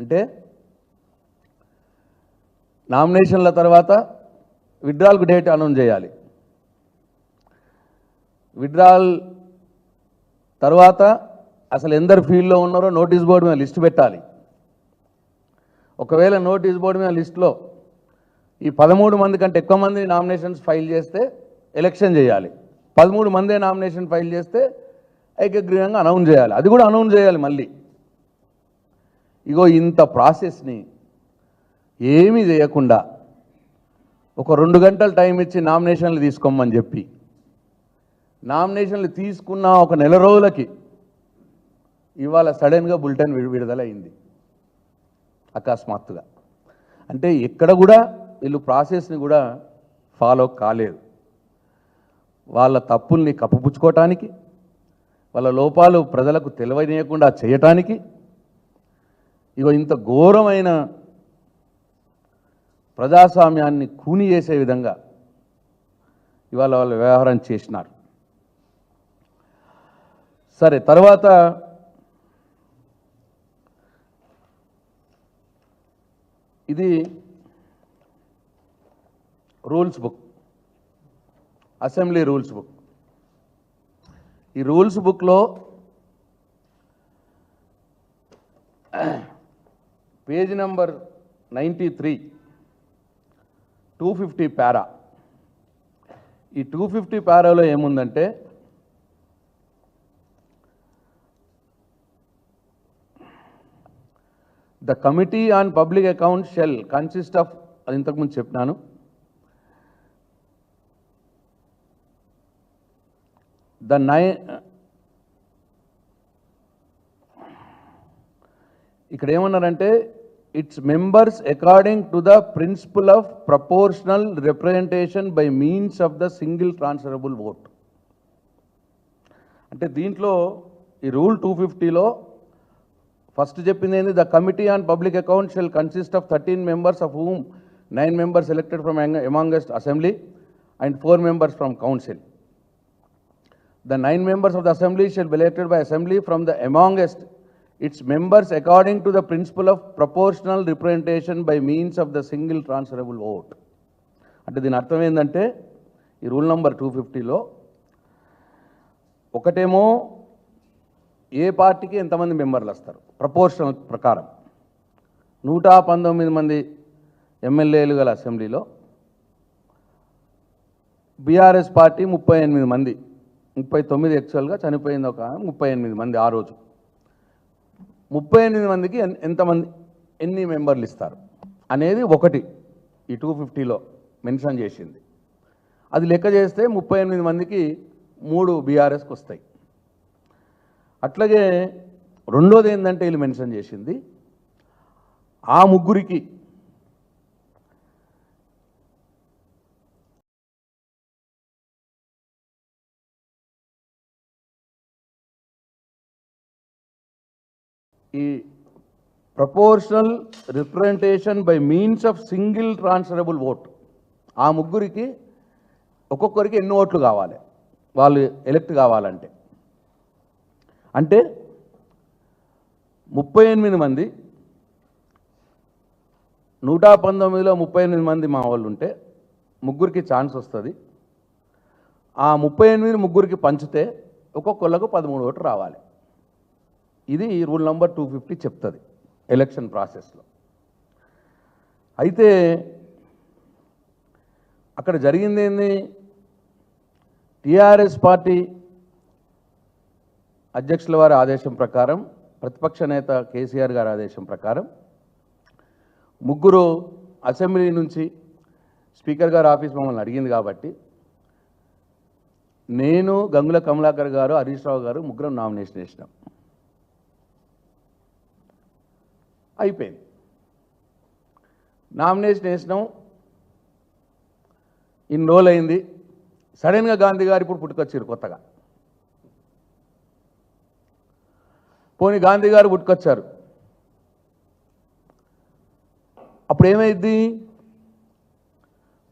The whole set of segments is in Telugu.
అంటే నామినేషన్ల తర్వాత విడ్రాల్కు డేట్ అనౌన్స్ చేయాలి. విడ్రాల్ తర్వాత అసలు ఎందరు ఫీల్డ్లో ఉన్నారో నోటీస్ బోర్డు మీద లిస్ట్ పెట్టాలి. ఒకవేళ నోటీస్ బోర్డు మీద లిస్టులో ఈ పదమూడు మంది కంటే ఎక్కువ మంది నామినేషన్స్ ఫైల్ చేస్తే ఎలక్షన్ చేయాలి. పదమూడు మందే నామినేషన్ ఫైల్ చేస్తే ఏకగ్రీవంగా అనౌన్స్ చేయాలి. అది కూడా అనౌన్స్ చేయాలి మళ్ళీ. ఇగో ఇంత ప్రాసెస్ని ఏమీ చేయకుండా ఒక రెండు గంటలు టైం ఇచ్చి నామినేషన్లు తీసుకోమని చెప్పి నామినేషన్లు తీసుకున్న ఒక నెల రోజులకి ఇవాళ సడన్గా బులెటిన్ విడుదల అయింది అకస్మాత్తుగా. అంటే ఎక్కడ కూడా వీళ్ళు ప్రాసెస్ని కూడా ఫాలో కాలేదు. వాళ్ళ తప్పుల్ని కప్పుపుచ్చుకోవటానికి వాళ్ళ లోపాలు ప్రజలకు తెలియనీయకుండా చేయటానికి ఇగో ఇంత ఘోరమైన ప్రజాస్వామ్యాన్ని కూని చేసే విధంగా ఇవాళ వాళ్ళు వ్యవహారం చేసినారు. సరే తర్వాత ఇది rules book assembly rules book. ఈ రూల్స్ బుక్లో page number ninety three two fifty para. ఈ టూ ఫిఫ్టీ పారాలో ఏముందంటే the committee on public account shall consist of అది ఇంతకుముందు చెప్పినాను. ద నై ఇక్కడ ఏమన్నారంటే its members according to the principle of proportional representation by means of the single transferable vote అంటే దీంట్లో ఈ రూల్ టూ ఫిఫ్టీలో ఫస్ట్ చెప్పింది ఏంది? The committee on public account shall consist of thirteen members of whom nine members elected from amongst assembly and four members from council the nine members of the assembly shall be elected by assembly from the amongst its members according to the principle of proportional representation by means of the single transferable vote. అంటే దీని అర్థం ఏంటంటే ఈ రూల్ నంబర్ టూ ఫిఫ్టీలో ఒకటేమో ఏ పార్టీకి ఎంతమంది మెంబర్లు వస్తారు? ప్రపోర్షనల్ ప్రకారం. నూట పంతొమ్మిది మంది ఎమ్మెల్యేలు గల అసెంబ్లీలో బీఆర్ఎస్ పార్టీ ముప్పై ఎనిమిది మంది. ముప్పై తొమ్మిది యాక్చువల్గా చనిపోయింది ఒక ముప్పై ఎనిమిది మంది ఆ రోజు. ముప్పై ఎనిమిది మందికి ఎంతమంది ఎన్ని మెంబర్లు ఇస్తారు? అనేది ఒకటి ఈ టూ ఫిఫ్టీలో మెన్షన్ చేసింది. అది లెక్క చేస్తే ముప్పై ఎనిమిది మందికి మూడు బీఆర్ఎస్కి వస్తాయి. అట్లాగే రెండోది ఏంటంటే వీళ్ళు మెన్షన్ చేసింది ఆ ముగ్గురికి ఈ proportional representation by means of single transferable vote ఆ ముగ్గురికి ఒక్కొక్కరికి ఎన్ని ఓట్లు కావాలి. వాళ్ళు ఎలక్ట్ కావాలంటే. అంటే ముప్పై ఎనిమిది మంది నూట పంతొమ్మిదిలో ముప్పై ఎనిమిది మంది మా వాళ్ళు ఉంటే ముగ్గురికి ఛాన్స్ వస్తుంది. ఆ ముప్పై ఎనిమిది ముగ్గురికి పంచితే ఒక్కొక్కళ్ళకు పదమూడు ఓట్లు రావాలి. ఇది రూల్ నెంబర్ టూ ఫిఫ్టీ చెప్తుంది ఎలక్షన్ ప్రాసెస్లో. అయితే అక్కడ జరిగింది ఏంది? టీఆర్ఎస్ పార్టీ అధ్యక్షుల వారి ఆదేశం ప్రకారం ప్రతిపక్ష నేత కేసీఆర్ గారి ఆదేశం ప్రకారం ముగ్గురు అసెంబ్లీ నుంచి స్పీకర్ గారు ఆఫీస్ మమ్మల్ని అడిగింది కాబట్టి నేను గంగుల కమలాకర్ గారు హరీష్ రావు గారు ముగ్గురం నామినేషన్ వేసినాం. అయిపోయింది. నామినేషన్ వేసినాం. ఇన్ని రోజులు అయింది సడన్గా గాంధీ గారు ఇప్పుడు పుట్టుకొచ్చారు కొత్తగా. పోనీ గాంధీ గారు పుట్టుకొచ్చారు. అప్పుడు ఏమైంది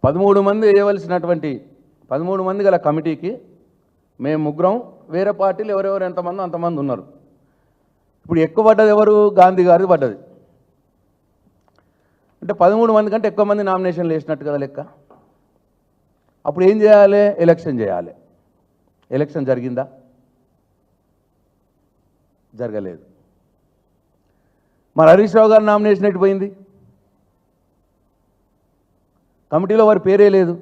పదమూడు మంది వేయవలసినటువంటి పదమూడు మంది గల కమిటీకి మేము ముగ్గురం వేరే పార్టీలు ఎవరెవరు ఎంతమంది అంతమంది ఉన్నారు. ఇప్పుడు ఎక్కువ పడ్డది ఎవరు? గాంధీ గారిది పడ్డది. అంటే పదమూడు మంది కంటే ఎక్కువ మంది నామినేషన్లు వేసినట్టు కదా లెక్క. అప్పుడు ఏం చేయాలి? ఎలక్షన్ చేయాలి. ఎలక్షన్ జరిగిందా? జరగలేదు. మరి హరీష్ రావు గారు నామినేషన్ ఎట్టిపోయింది పోయింది? కమిటీలో వారి పేరే లేదు.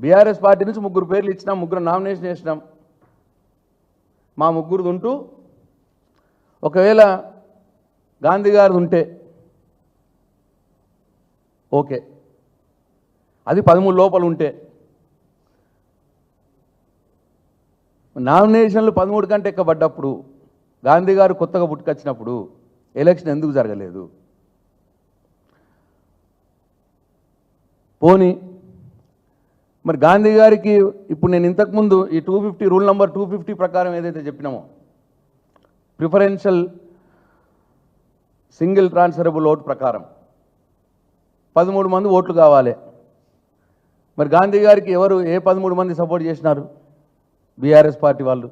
బీఆర్ఎస్ పార్టీ నుంచి ముగ్గురు పేర్లు ఇచ్చినాం ముగ్గురు నామినేషన్ చేసినాం మా ముగ్గురుది ఉంటూ ఒకవేళ గాంధీ గారిది ఉంటే ఓకే. అది పదమూడు లోపల ఉంటే. నామినేషన్లు పదమూడు కంటే ఎక్కబడ్డప్పుడు గాంధీ గారు కొత్తగా పుట్టుకొచ్చినప్పుడు ఎలక్షన్ ఎందుకు జరగలేదు? పోనీ మరి గాంధీ గారికి ఇప్పుడు నేను ఇంతకుముందు ఈ two fifty rule number two fifty ప్రకారం ఏదైతే చెప్పినామో ప్రిఫరెన్షియల్ సింగిల్ ట్రాన్స్ఫరబుల్ ఓట్ ప్రకారం పదమూడు మంది ఓట్లు కావాలి. మరి గాంధీ గారికి ఎవరు ఏ పదమూడు మంది సపోర్ట్ చేసినారు? బీఆర్ఎస్ పార్టీ వాళ్ళు.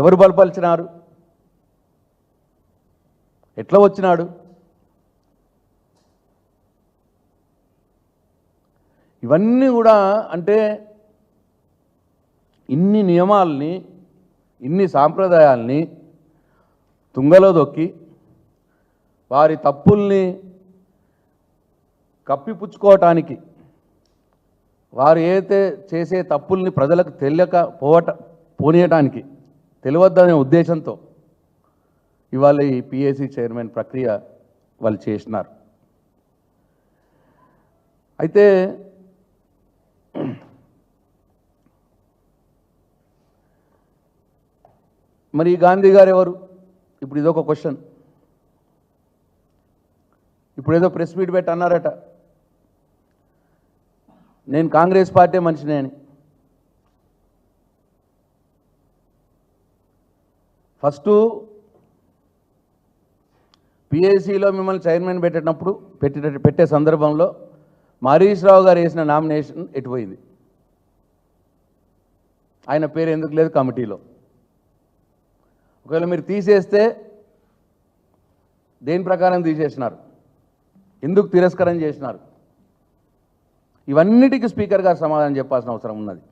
ఎవరు బలపరిచినారు? ఎట్లా వచ్చినాడు? ఇవన్నీ కూడా అంటే ఇన్ని నియమాల్ని ఇన్ని సాంప్రదాయాల్ని తుంగలో దొక్కి వారి తప్పుల్ని కప్పిపుచ్చుకోవటానికి వారు ఏదైతే చేసే తప్పుల్ని ప్రజలకు తెలియక పోవట పోనీయటానికి తెలియద్దనే ఉద్దేశంతో ఇవాళ ఈ పిఏసి చైర్మన్ ప్రక్రియ వాళ్ళు చేసినారు. అయితే మరి ఈ గాంధీ గారు ఎవరు? ఇప్పుడు ఇదొక క్వశ్చన్ ఇప్పుడు ఏదో ప్రెస్ మీట్ పెట్టి అన్నారట. నేను కాంగ్రెస్ పార్టీ మనిషినే అని. ఫస్ట్ పిఏసీలో మిమ్మల్ని చైర్మన్ పెట్టేటప్పుడు పెట్టే పెట్టే సందర్భంలో మా హరీష్ రావు గారు వేసిన నామినేషన్ ఎటుపోయింది? ఆయన పేరు ఎందుకు లేదు కమిటీలో? ఒకవేళ మీరు తీసేస్తే దేని ప్రకారం తీసేసినారు? ఎందుకు తిరస్కరణ చేసినారు? ఇవన్నిటికీ స్పీకర్ గారు సమాధానం చెప్పాల్సిన అవసరం ఉన్నది.